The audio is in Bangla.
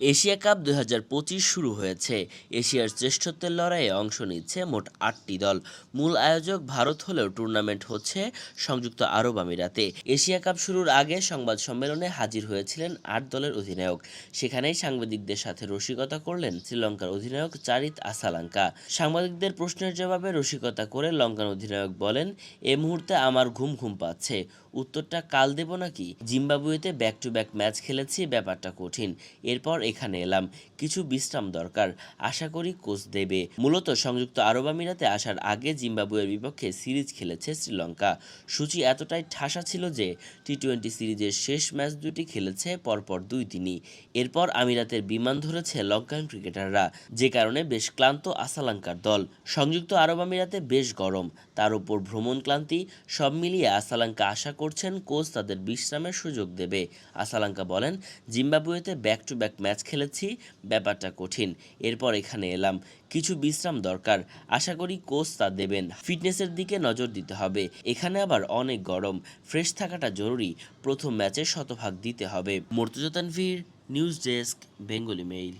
এশিয়া কাপ দুই শুরু হয়েছে। এশিয়ার শ্রেষ্ঠত্বের লড়াইয়ে অংশ নিচ্ছে মোট আটটি দল। মূল আয়োজক ভারত হলেও টুর্নামেন্ট হচ্ছে সংযুক্ত আরব আমিরাতে। এশিয়া কাপ শুরুর আগে সংবাদ সম্মেলনে হাজির হয়েছিলেন আট দলের অধিনায়ক। সেখানেই সাংবাদিকদের সাথে রসিকতা করলেন শ্রীলঙ্কার অধিনায়ক চারিত আসালাঙ্কা। সাংবাদিকদের প্রশ্নের জবাবে রসিকতা করে লঙ্কান অধিনায়ক বলেন, এ মুহূর্তে আমার ঘুম ঘুম পাচ্ছে। উত্তরটা কাল দেব নাকি? জিম্বাবুয়েতে ব্যাক টু ব্যাক ম্যাচ খেলেছি ব্যাপারটা কঠিন। এরপর এখানে এলাম। কিছু বিশ্রাম দরকার, আশা করি কোচ দেবে। মূলত সংযুক্ত আরব আমিরাতে আসার আগে জিম্বাবুয়ের বিপক্ষে সিরিজ খেলেছে শ্রীলঙ্কা। সূচি এতটাই ঠাসা ছিল যে টি টোয়েন্টি সিরিজের শেষ ম্যাচ দুটি খেলেছে, পরপর দুই দিনই এরপর আমিরাতের বিমান ধরেছে লঙ্কান ক্রিকেটাররা, যে কারণে বেশ ক্লান্ত আসালাঙ্কার দল। সংযুক্ত আরব আমিরাতে বেশ গরম। তার উপর ভ্রমণ ক্লান্তি, সব মিলিয়ে আসালাঙ্কা আশা করছেন কোচ তাদের বিশ্রামের সুযোগ দেবে। আসালাঙ্কা বলেন, জিম্বাবুয়েতে ব্যাক টু ব্যাক ম্যাচ খেলেছি, ব্যাপারটা কঠিন। এরপর এখানে এলাম। কিছু বিশ্রাম দরকার। আশা করি কোচ তা দেবেন। ফিটনেসের দিকে নজর দিতে হবে। এখানে আবার অনেক গরম। ফ্রেশ থাকাটা জরুরি। প্রথম ম্যাচে শতভাগ দিতে হবে। Mortuza Tanvir, news desk, Bengali mail.